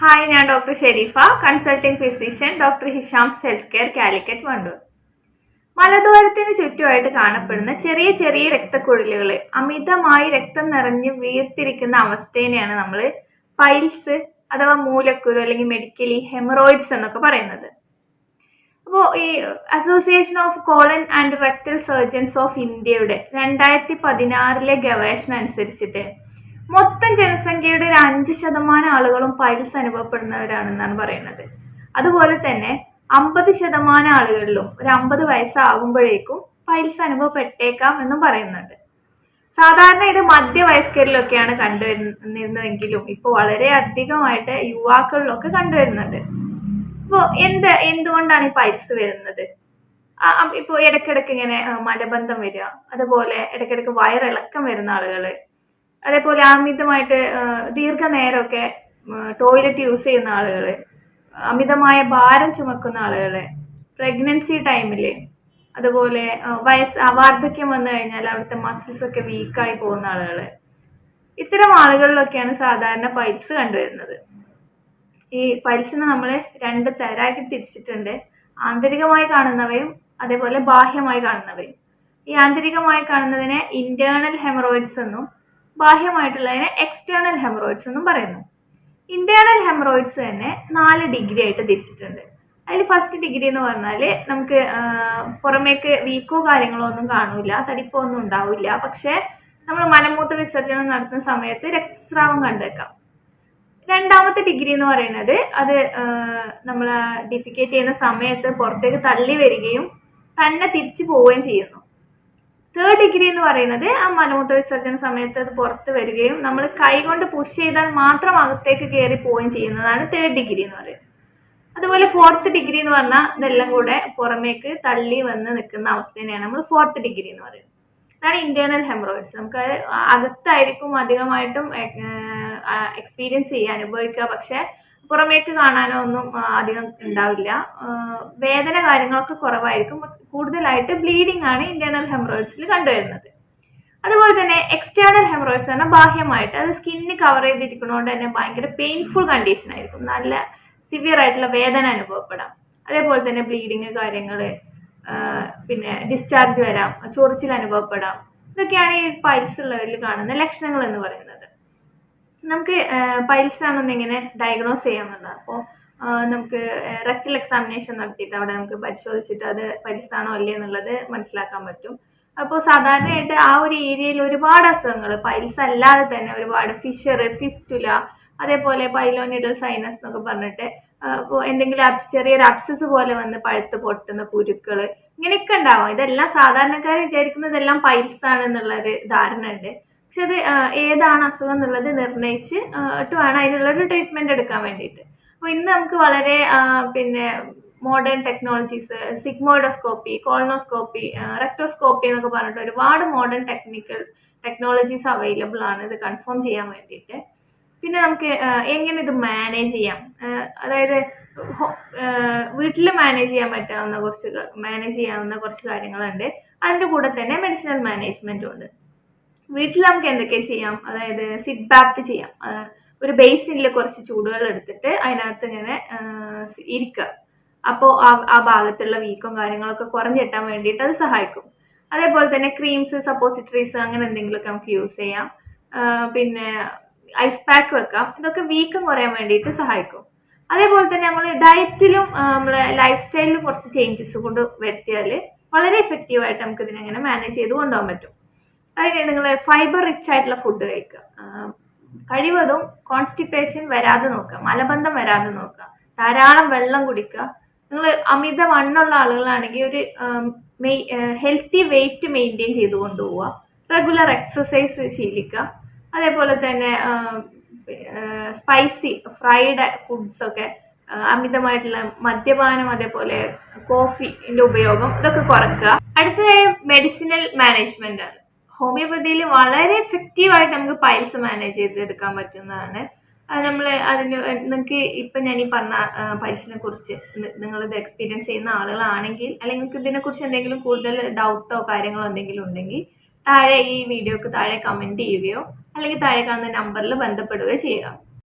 Hi ഞാൻ doctor Sherifa consulting physician doctor Hisham's health care Calicut Wandoor. മലദ്വാരത്തിന് ചുറ്റുമായിട്ട് കാണപ്പെടുന്ന ചെറിയ ചെറിയ രക്തക്കുഴലുകൾ അമിതമായി രക്തം നിറഞ്ഞ് വീർത്തിരിക്കുന്ന അവസ്ഥേനെയാണ് നമ്മൾ പൈൽസ് അഥവാ മൂലക്കുരു അല്ലെങ്കിൽ മെഡിക്കലി ഹെമറോയിഡ്സ് എന്നൊക്കെ പറയുന്നത്. അപ്പോൾ ഈ association of colon and rectal surgeons of ഇന്ത്യയുടെ രണ്ടായിരത്തി പതിനാറിലെ ഗവേഷണം അനുസരിച്ചിട്ട് മൊത്തം ജനസംഖ്യയുടെ ഒരു അഞ്ച് ശതമാനം ആളുകളും പൈൽസ് അനുഭവപ്പെടുന്നവരാണെന്നാണ് പറയുന്നത്. അതുപോലെ തന്നെ അമ്പത് ശതമാനം ആളുകളിലും ഒരു അമ്പത് വയസ്സാകുമ്പോഴേക്കും പൈൽസ് അനുഭവപ്പെട്ടേക്കാം എന്നും പറയുന്നുണ്ട്. സാധാരണ ഇത് മധ്യവയസ്കരിലൊക്കെയാണ് കണ്ടുവരുന്നിരുന്നതെങ്കിലും ഇപ്പോൾ വളരെ അധികമായിട്ട് യുവാക്കളിലൊക്കെ കണ്ടുവരുന്നുണ്ട്. ഇപ്പോൾ എന്ത് എന്തുകൊണ്ടാണ് ഈ പൈൽസ് വരുന്നത്? ഇപ്പോൾ ഇടയ്ക്കിടയ്ക്ക് ഇങ്ങനെ മലബന്ധം വരിക അതുപോലെ ഇടയ്ക്കിടയ്ക്ക് വയറിളക്കം വരുന്ന ആളുകൾ അതേപോലെ അമിതമായിട്ട് ദീർഘനേരമൊക്കെ ടോയ്ലറ്റ് യൂസ് ചെയ്യുന്ന ആളുകൾ അമിതമായ ഭാരം ചുമക്കുന്ന ആളുകൾ പ്രഗ്നൻസി ടൈമിൽ അതുപോലെ വയസ്സ് വാർദ്ധക്യം വന്നു കഴിഞ്ഞാൽ അവിടുത്തെ മസിൽസ് ഒക്കെ വീക്കായി പോകുന്ന ആളുകൾ ഇത്തരം ആളുകളിലൊക്കെയാണ് സാധാരണ പൈൽസ് കണ്ടുവരുന്നത്. ഈ പൈൽസിനെ നമ്മൾ രണ്ട് തരാക്കി തിരിച്ചിട്ടുണ്ട്. ആന്തരികമായി കാണുന്നവയും അതേപോലെ ബാഹ്യമായി കാണുന്നവയും. ഈ ആന്തരികമായി കാണുന്നതിനെ ഇന്റേണൽ ഹെമറോയിഡ്സ് എന്നും ബാഹ്യമായിട്ടുള്ളതിനെ എക്സ്റ്റേണൽ ഹെമറോയിഡ്സ് എന്നും പറയുന്നു. ഇന്റേണൽ ഹെമറോയിഡ്സ് തന്നെ നാല് ഡിഗ്രി ആയിട്ട് തിരിച്ചിട്ടുണ്ട്. അതിൽ ഫസ്റ്റ് ഡിഗ്രി എന്ന് പറഞ്ഞാൽ നമുക്ക് പുറമേക്ക് വീക്കോ കാര്യങ്ങളോ ഒന്നും കാണൂല തടിപ്പോ ഒന്നും ഉണ്ടാവില്ല പക്ഷേ നമ്മൾ മലമൂത്ര വിസർജനം നടത്തുന്ന സമയത്ത് രക്തസ്രാവം കണ്ടേക്കാം. രണ്ടാമത്തെ ഡിഗ്രി എന്ന് പറയുന്നത് അത് നമ്മൾ ഡിഫിക്കേറ്റ് ചെയ്യുന്ന സമയത്ത് പുറത്തേക്ക് തള്ളി വരികയും തന്നെ തിരിച്ചു പോവുകയും ചെയ്യുന്നു. തേർഡ് ഡിഗ്രി എന്ന് പറയുന്നത് ആ മലമൂത്ര വിസർജന സമയത്ത് അത് പുറത്ത് വരികയും നമ്മൾ കൈ കൊണ്ട് പുഷ് ചെയ്താൽ മാത്രം അകത്തേക്ക് കയറി പോവുകയും ചെയ്യുന്നതാണ് തേർഡ് ഡിഗ്രി എന്ന് പറയുന്നത്. അതുപോലെ ഫോർത്ത് ഡിഗ്രി എന്ന് പറഞ്ഞാൽ ഇതെല്ലാം കൂടെ പുറമേക്ക് തള്ളി വന്ന് നിൽക്കുന്ന അവസ്ഥേനെയാണ് നമ്മൾ ഫോർത്ത് ഡിഗ്രി എന്ന് പറയുന്നത്. അതാണ് ഇന്റേണൽ ഹെമറോയിഡ്സ് നമുക്ക് അകത്തായിരിക്കും അധികമായിട്ടും എക്സ്പീരിയൻസ് ചെയ്യുക അനുഭവിക്കുക. പക്ഷെ പുറമേക്ക് കാണാനോ ഒന്നും അധികം ഉണ്ടാവില്ല. വേദന കാര്യങ്ങളൊക്കെ കുറവായിരിക്കും. കൂടുതലായിട്ട് ബ്ലീഡിംഗ് ആണ് ഇന്റേണൽ ഹെമറോയിഡ്സിൽ കണ്ടുവരുന്നത്. അതുപോലെ തന്നെ എക്സ്റ്റേണൽ ഹെമറോയിഡ്സ് പറഞ്ഞാൽ ബാഹ്യമായിട്ട്. അത് സ്കിന്ന് കവർ ചെയ്തിരിക്കുന്നതുകൊണ്ട് തന്നെ ഭയങ്കര പെയിൻഫുൾ കണ്ടീഷൻ ആയിരിക്കും. നല്ല സിവിയർ ആയിട്ടുള്ള വേദന അനുഭവപ്പെടാം. അതേപോലെ തന്നെ ബ്ലീഡിങ് കാര്യങ്ങൾ പിന്നെ ഡിസ്ചാർജ് വരാം ചൊറിച്ചിൽ അനുഭവപ്പെടാം. ഇതൊക്കെയാണ് ഈ പൈൽസ് ഉള്ളവരിൽ കാണുന്ന ലക്ഷണങ്ങൾ എന്ന് പറയുന്നത്. നമുക്ക് പൈൽസ് ആണെന്ന് എങ്ങനെ ഡയഗ്നോസ് ചെയ്യാമെന്നുണ്ട് അപ്പോൾ നമുക്ക് റെക്ടൽ എക്സാമിനേഷൻ നടത്തിയിട്ട് അവിടെ നമുക്ക് പരിശോധിച്ചിട്ട് അത് പൈൽസ് ആണോ അല്ലേ എന്നുള്ളത് മനസ്സിലാക്കാൻ പറ്റും. അപ്പോൾ സാധാരണയായിട്ട് ആ ഒരു ഏരിയയിൽ ഒരുപാട് അസുഖങ്ങൾ പൈൽസ് അല്ലാതെ തന്നെ ഒരുപാട് ഫിഷർ ഫിസ്റ്റുല അതേപോലെ പൈലോനിഡൽ സൈനസ് എന്നൊക്കെ പറഞ്ഞിട്ട് എന്തെങ്കിലും ചെറിയൊരു അബ്സസ് പോലെ വന്ന് പഴുത്ത് പൊട്ടുന്ന കുരുക്കൾ ഇങ്ങനെയൊക്കെ ഉണ്ടാവും. ഇതെല്ലാം സാധാരണക്കാർ വിചാരിക്കുന്നതെല്ലാം പൈൽസ് ആണ് എന്നുള്ളൊരു ധാരണ ഉണ്ട്. പക്ഷെ അത് ഏതാണ് അസുഖം എന്നുള്ളത് നിർണയിച്ച് ഇട്ട് ട്ട് വേണം അതിനുള്ളൊരു ട്രീറ്റ്മെന്റ് എടുക്കാൻ വേണ്ടിയിട്ട്. അപ്പോൾ ഇന്ന് നമുക്ക് വളരെ പിന്നെ modern technologies sigmoidoscopy colonoscopy rectoscopy എന്നൊക്കെ പറഞ്ഞിട്ട് ഒരുപാട് മോഡേൺ ടെക്നിക്കൽ ടെക്നോളജീസ് അവൈലബിൾ ആണ്. ഇത് കൺഫേം ചെയ്യാൻ വേണ്ടിയിട്ട്. പിന്നെ നമുക്ക് എങ്ങനെ ഇത് മാനേജ് ചെയ്യാം? അതായത് വീട്ടിൽ മാനേജ് ചെയ്യാൻ പറ്റാവുന്ന കുറച്ച് മാനേജ് ചെയ്യാവുന്ന കുറച്ച് കാര്യങ്ങളുണ്ട്. അതിന്റെ കൂടെ തന്നെ മെഡിസിനൽ മാനേജ്മെന്റും ഉണ്ട്. വീട്ടിൽ നമുക്ക് എന്തൊക്കെ ചെയ്യാം? അതായത് സിറ്റ് ബാത്ത് ചെയ്യാം. ഒരു ബേസിനിൽ കുറച്ച് ചൂടുകൾ എടുത്തിട്ട് അതിനകത്ത് ഇങ്ങനെ ഇരിക്കുക. അപ്പോൾ ആ ആ ഭാഗത്തുള്ള വീക്കും കാര്യങ്ങളൊക്കെ കുറഞ്ഞിട്ടാൻ വേണ്ടിയിട്ട് അത് സഹായിക്കും. അതേപോലെ തന്നെ ക്രീംസ് സപ്പോസിറ്ററീസ് അങ്ങനെ എന്തെങ്കിലുമൊക്കെ നമുക്ക് യൂസ് ചെയ്യാം. പിന്നെ ഐസ് പാക്ക് വെക്കാം. ഇതൊക്കെ വീക്കം കുറയാൻ വേണ്ടിയിട്ട് സഹായിക്കും. അതേപോലെ തന്നെ നമ്മൾ ഡയറ്റിലും നമ്മളെ ലൈഫ് സ്റ്റൈലിലും കുറച്ച് ചേഞ്ചസ് കൊണ്ട് വരുത്തിയാൽ വളരെ എഫക്റ്റീവായിട്ട് നമുക്ക് ഇതിനെങ്ങനെ മാനേജ് ചെയ്ത് കൊണ്ടുപോകാൻ പറ്റും. അതിന് നിങ്ങൾ ഫൈബർ റിച്ച് ആയിട്ടുള്ള ഫുഡ് കഴിക്കുക. കഴിവതും കോൺസ്റ്റിപ്പേഷൻ വരാതെ നോക്കുക മലബന്ധം വരാതെ നോക്കുക ധാരാളം വെള്ളം കുടിക്കുക. നിങ്ങൾ അമിത വണ്ണുള്ള ആളുകളാണെങ്കിൽ ഒരു ഹെൽത്തി വെയിറ്റ് മെയിന്റെയിൻ ചെയ്ത് കൊണ്ടുപോവുക. റെഗുലർ എക്സസൈസ് ശീലിക്കുക. അതേപോലെ തന്നെ സ്പൈസി ഫ്രൈഡ് ഫുഡ്സൊക്കെ അമിതമായിട്ടുള്ള മദ്യപാനം അതേപോലെ കോഫിന്റെ ഉപയോഗം ഇതൊക്കെ കുറക്കുക. അടുത്തതായി മെഡിസിനൽ മാനേജ്മെന്റ് ആണ്. ഹോമിയോപ്പതിയിൽ വളരെ എഫക്റ്റീവായിട്ട് നമുക്ക് പൈൽസ് മാനേജ് ചെയ്തെടുക്കാൻ പറ്റുന്നതാണ്. അത് നമ്മൾ അതിന് നിങ്ങൾക്ക് ഇപ്പം ഞാൻ ഈ പറഞ്ഞ പൈൽസിനെ കുറിച്ച് നിങ്ങളിത് എക്സ്പീരിയൻസ് ചെയ്യുന്ന ആളുകളാണെങ്കിൽ അല്ലെങ്കിൽ നിങ്ങൾക്ക് ഇതിനെക്കുറിച്ച് എന്തെങ്കിലും കൂടുതൽ ഡൗട്ടോ കാര്യങ്ങളോ എന്തെങ്കിലും ഉണ്ടെങ്കിൽ താഴെ ഈ വീഡിയോക്ക് താഴെ കമന്റ് ചെയ്യുകയോ അല്ലെങ്കിൽ താഴെ കാണുന്ന നമ്പറിൽ ബന്ധപ്പെടുകയോ ചെയ്യുക.